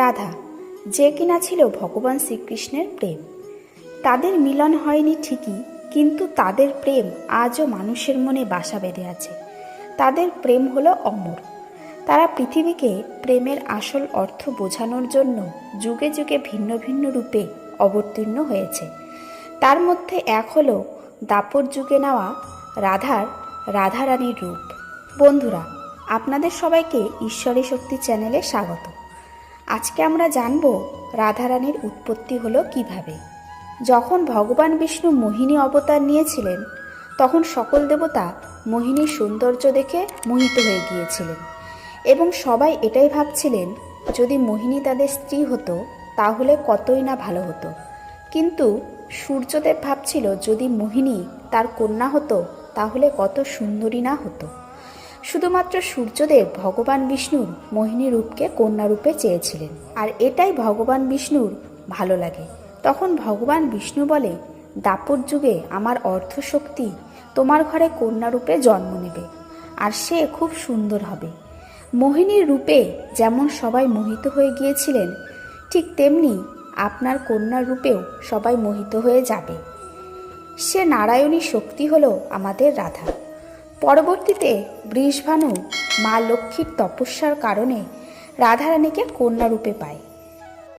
রাধা, যে কিনা ছিল ভগবান শ্রীকৃষ্ণের প্রেম। তাদের মিলন হয়নি ঠিকই, কিন্তু তাদের প্রেম আজও মানুষের মনে বাসা বেঁধে আছে। তাদের প্রেম হলো অমর। তারা পৃথিবীকে প্রেমের আসল অর্থ বোঝানোর জন্য যুগে যুগে ভিন্ন ভিন্ন রূপে অবতীর্ণ হয়েছে। তার মধ্যে এক হলো দাপর যুগে নেওয়া রাধার রাধারানীর রূপ। বন্ধুরা, আপনাদের সবাইকে ঈশ্বরী শক্তি চ্যানেলে স্বাগত। আজকে আমরা জানব রাধারানীর উৎপত্তি হলো কীভাবে। যখন ভগবান বিষ্ণু মোহিনী অবতার নিয়েছিলেন, তখন সকল দেবতা মোহিনীর সৌন্দর্য দেখে মোহিত হয়ে গিয়েছিলেন এবং সবাই এটাই ভাবছিলেন, যদি মোহিনী তাদের স্ত্রী হতো, তাহলে কতই না ভালো হতো। কিন্তু সূর্যদেব ভাবছিল, যদি মোহিনী তার কন্যা হতো, তাহলে কত সুন্দরী না হতো। শুধুমাত্র সূর্যদেব ভগবান বিষ্ণুর মোহিনী রূপকে কন্যা রূপে চেয়েছিলেন। আর এটাই ভগবান বিষ্ণুর ভালো লাগে। তখন ভগবান বিষ্ণু বলে, দাপর যুগে আমার অর্ধশক্তি তোমার ঘরে কন্যা রূপে জন্ম নেবে, আর সে খুব সুন্দর হবে। মোহিনীর রূপে যেমন সবাই মোহিত হয়ে গিয়েছিলেন, ঠিক তেমনি আপনার কন্যার রূপেও সবাই মোহিত হয়ে যাবে। সে নারায়ণী শক্তি হলো আমাদের রাধা। পরবর্তীতে বৃষভানু মা লক্ষ্মীর তপস্যার কারণে রাধারানীকে কন্যা রূপে পায়।